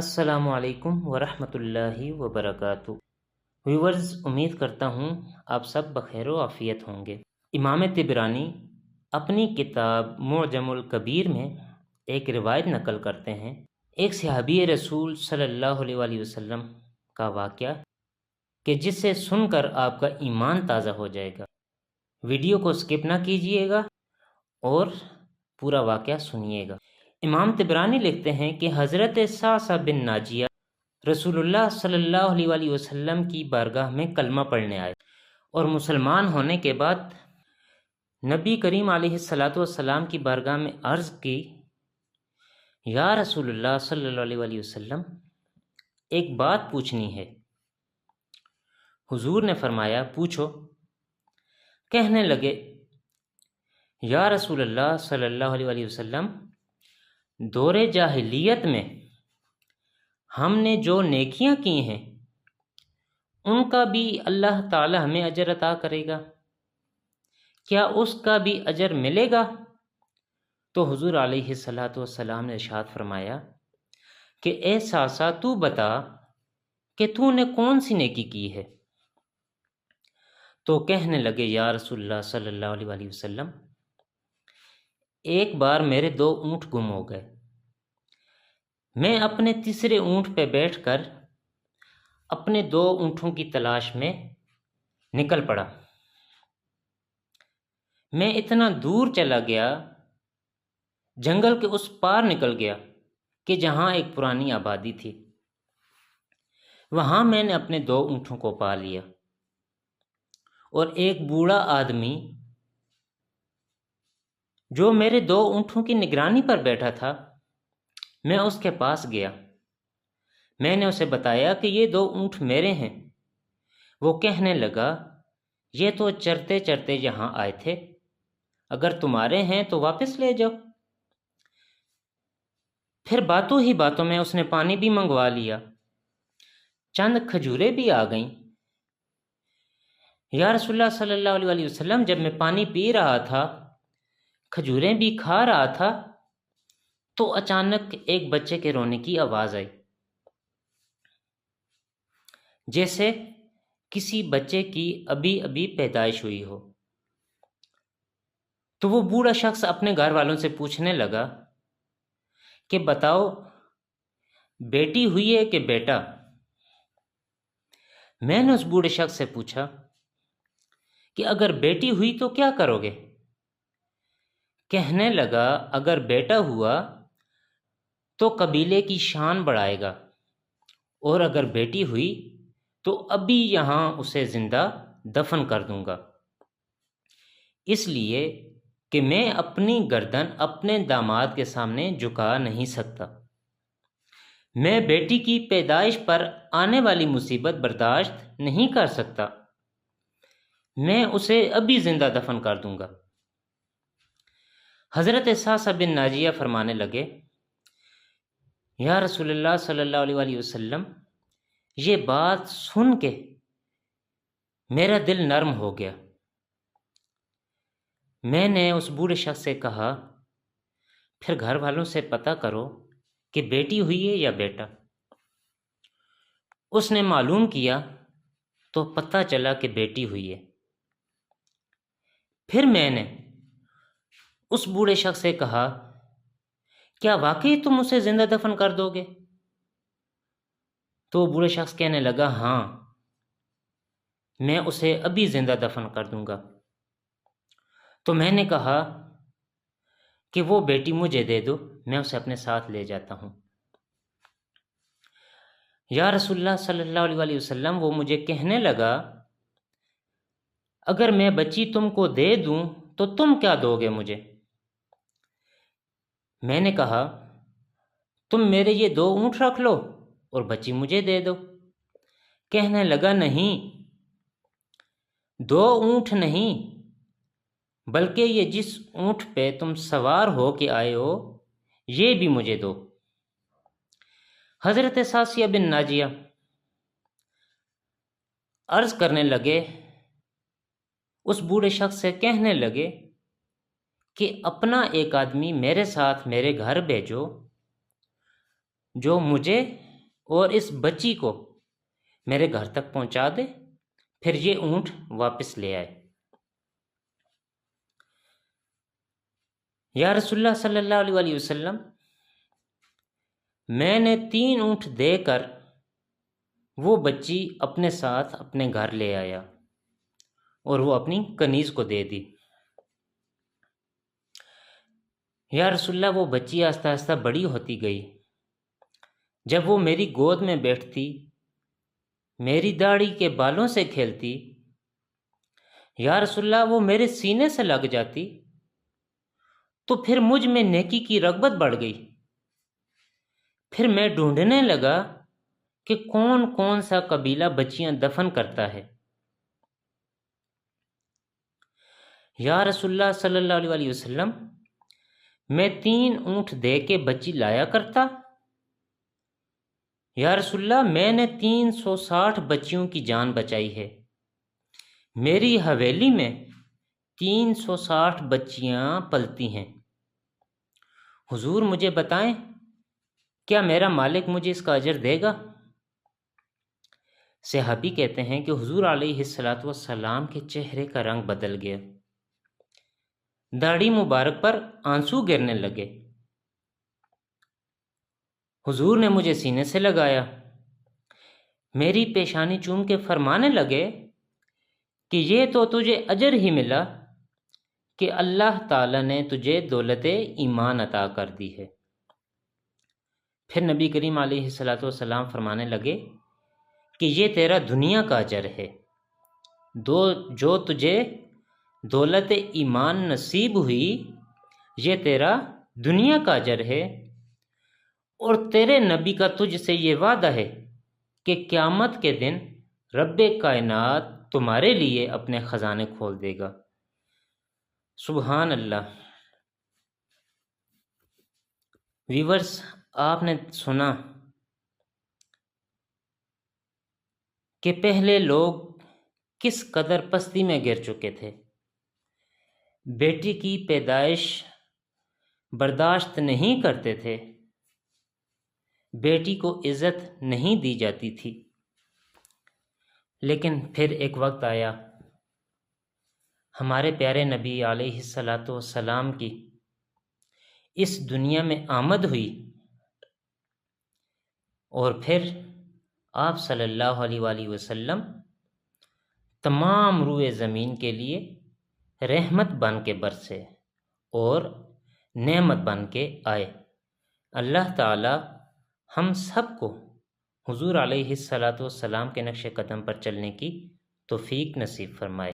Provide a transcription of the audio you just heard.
السلام علیکم ورحمۃ اللہ وبرکاتہ۔ ویورز امید کرتا ہوں آپ سب بخیر و عافیت ہوں گے۔ امام تبرانی اپنی کتاب معجم الکبیر میں ایک روایت نقل کرتے ہیں۔ ایک صحابی رسول صلی اللہ علیہ وآلہ وسلم کا واقعہ کہ جس سے سن کر آپ کا ایمان تازہ ہو جائے گا۔ ویڈیو کو سکپ نہ کیجیے گا اور پورا واقعہ سنیے گا۔ امام تبرانی لکھتے ہیں کہ حضرت ساسا بن ناجیہ رسول اللہ صلی اللہ علیہ وآلہ وسلم کی بارگاہ میں کلمہ پڑھنے آئے اور مسلمان ہونے کے بعد نبی کریم علیہ السلاۃ والسلام کی بارگاہ میں عرض کی، یا رسول اللہ صلی اللہ علیہ وآلہ وسلم، ایک بات پوچھنی ہے۔ حضور نے فرمایا، پوچھو۔ کہنے لگے، یا رسول اللہ صلی اللہ علیہ وآلہ وسلم دور جاہلیت میں ہم نے جو نیکیاں کی ہیں، ان کا بھی اللہ تعالی ہمیں اجر عطا کرے گا۔ کیا اس کا بھی اجر ملے گا؟ تو حضور علیہ صلاۃ والسلام نے ارشاد فرمایا کہ اے ساسا تو بتا کہ تو نے کون سی نیکی کی ہے؟ تو کہنے لگے، یا رسول اللہ صلی اللہ علیہ وسلم ایک بار میرے دو اونٹ گم ہو گئے۔ میں اپنے تیسرے اونٹ پہ بیٹھ کر اپنے دو اونٹوں کی تلاش میں نکل پڑا۔ میں اتنا دور چلا گیا، جنگل کے اس پار نکل گیا کہ جہاں ایک پرانی آبادی تھی۔ وہاں میں نے اپنے دو اونٹوں کو پا لیا اور ایک بوڑھا آدمی جو میرے دو اونٹوں کی نگرانی پر بیٹھا تھا، میں اس کے پاس گیا۔ میں نے اسے بتایا کہ یہ دو اونٹ میرے ہیں۔ وہ کہنے لگا، یہ تو چرتے چرتے یہاں آئے تھے۔ اگر تمہارے ہیں تو واپس لے جاؤ۔ پھر باتوں ہی باتوں میں اس نے پانی بھی منگوا لیا۔ چند کھجورے بھی آ گئیں۔ یا رسول اللہ صلی اللہ علیہ وسلم، جب میں پانی پی رہا تھا کھجوریں بھی کھا رہا تھا تو اچانک ایک بچے کے رونے کی آواز آئی۔ جیسے کسی بچے کی ابھی ابھی پیدائش ہوئی ہو۔ تو وہ بوڑھا شخص اپنے گھر والوں سے پوچھنے لگا کہ بتاؤ، بیٹی ہوئی ہے کہ بیٹا؟ میں نے اس بوڑھے شخص سے پوچھا کہ اگر بیٹی ہوئی تو کیا کرو گے؟ کہنے لگا، اگر بیٹا ہوا تو قبیلے کی شان بڑھائے گا، اور اگر بیٹی ہوئی تو ابھی یہاں اسے زندہ دفن کر دوں گا۔ اس لیے کہ میں اپنی گردن اپنے داماد کے سامنے جھکا نہیں سکتا۔ میں بیٹی کی پیدائش پر آنے والی مصیبت برداشت نہیں کر سکتا۔ میں اسے ابھی زندہ دفن کر دوں گا۔ حضرت ساسا بن ناجیہ فرمانے لگے، یا رسول اللہ صلی اللہ علیہ وآلہ وسلم، یہ بات سن کے میرا دل نرم ہو گیا۔ میں نے اس بوڑھے شخص سے کہا، پھر گھر والوں سے پتہ کرو کہ بیٹی ہوئی ہے یا بیٹا۔ اس نے معلوم کیا تو پتہ چلا کہ بیٹی ہوئی ہے۔ پھر میں نے اس بوڑھے شخص سے کہا، کیا واقعی تم اسے زندہ دفن کر دو گے؟ تو بوڑھے شخص کہنے لگا ہاں میں اسے ابھی زندہ دفن کر دوں گا۔ تو میں نے کہا کہ وہ بیٹی مجھے دے دو، میں اسے اپنے ساتھ لے جاتا ہوں۔ یا رسول اللہ صلی اللہ علیہ وسلم، وہ مجھے کہنے لگا، اگر میں بچی تم کو دے دوں تو تم کیا دو گے مجھے؟ میں نے کہا، تم میرے یہ دو اونٹ رکھ لو اور بچی مجھے دے دو. کہنے لگا، نہیں، دو اونٹ نہیں، بلکہ یہ جس اونٹ پہ تم سوار ہو کے آئے ہو، یہ بھی مجھے دو۔ حضرت ساسیہ بن ناجیہ عرض کرنے لگے، اس بوڑھے شخص سے کہنے لگے کہ اپنا ایک آدمی میرے ساتھ میرے گھر بھیجو، جو مجھے اور اس بچی کو میرے گھر تک پہنچا دے، پھر یہ اونٹ واپس لے آئے۔ یا رسول اللہ صلی اللہ علیہ وآلہ وسلم، میں نے تین اونٹ دے کر وہ بچی اپنے ساتھ اپنے گھر لے آیا اور وہ اپنی کنیز کو دے دی۔ یا رسول اللہ، وہ بچی آہستہ آہستہ بڑی ہوتی گئی۔ جب وہ میری گود میں بیٹھتی، میری داڑھی کے بالوں سے کھیلتی، یا رسول اللہ، وہ میرے سینے سے لگ جاتی، تو پھر مجھ میں نیکی کی رغبت بڑھ گئی۔ پھر میں ڈھونڈنے لگا کہ کون کون سا قبیلہ بچیاں دفن کرتا ہے۔ یا رسول اللہ صلی اللہ علیہ وسلم میں تین اونٹ دے کے بچی لایا کرتا؟ یا رسول اللہ، میں نے تین سو ساٹھ بچیوں کی جان بچائی ہے۔ میری حویلی میں تین سو ساٹھ بچیاں پلتی ہیں۔ حضور مجھے بتائیں، کیا میرا مالک مجھے اس کا اجر دے گا؟ صحابی کہتے ہیں کہ حضور علیہ السلاۃ والسلام کے چہرے کا رنگ بدل گیا۔ داڑھی مبارک پر آنسو گرنے لگے۔ حضور نے مجھے سینے سے لگایا۔ میری پیشانی چوم کے فرمانے لگے کہ یہ تو تجھے اجر ہی ملا کہ اللہ تعالیٰ نے تجھے دولت ایمان عطا کر دی ہے۔ پھر نبی کریم علیہ السلاۃ والسلام فرمانے لگے کہ یہ تیرا دنیا کا اجر ہے۔ دو جو تجھے دولت ایمان نصیب ہوئی، یہ تیرا دنیا کا اجر ہے اور تیرے نبی کا تجھ سے یہ وعدہ ہے کہ قیامت کے دن رب کائنات تمہارے لیے اپنے خزانے کھول دے گا۔ سبحان اللہ۔ ویورس آپ نے سنا کہ پہلے لوگ کس قدر پستی میں گر چکے تھے۔ بیٹی کی پیدائش برداشت نہیں کرتے تھے۔ بیٹی کو عزت نہیں دی جاتی تھی۔ لیکن پھر ایک وقت آیا۔ ہمارے پیارے نبی علیہ السلاۃ والسلام کی اس دنیا میں آمد ہوئی۔ اور پھر آپ صلی اللہ علیہ وآلہ وسلم تمام روئے زمین کے لیے رحمت بن کے برسے اور نعمت بن کے آئے۔ اللہ تعالی ہم سب کو حضور علیہ السلاۃ والسلام کے نقش قدم پر چلنے کی توفیق نصیب فرمائے۔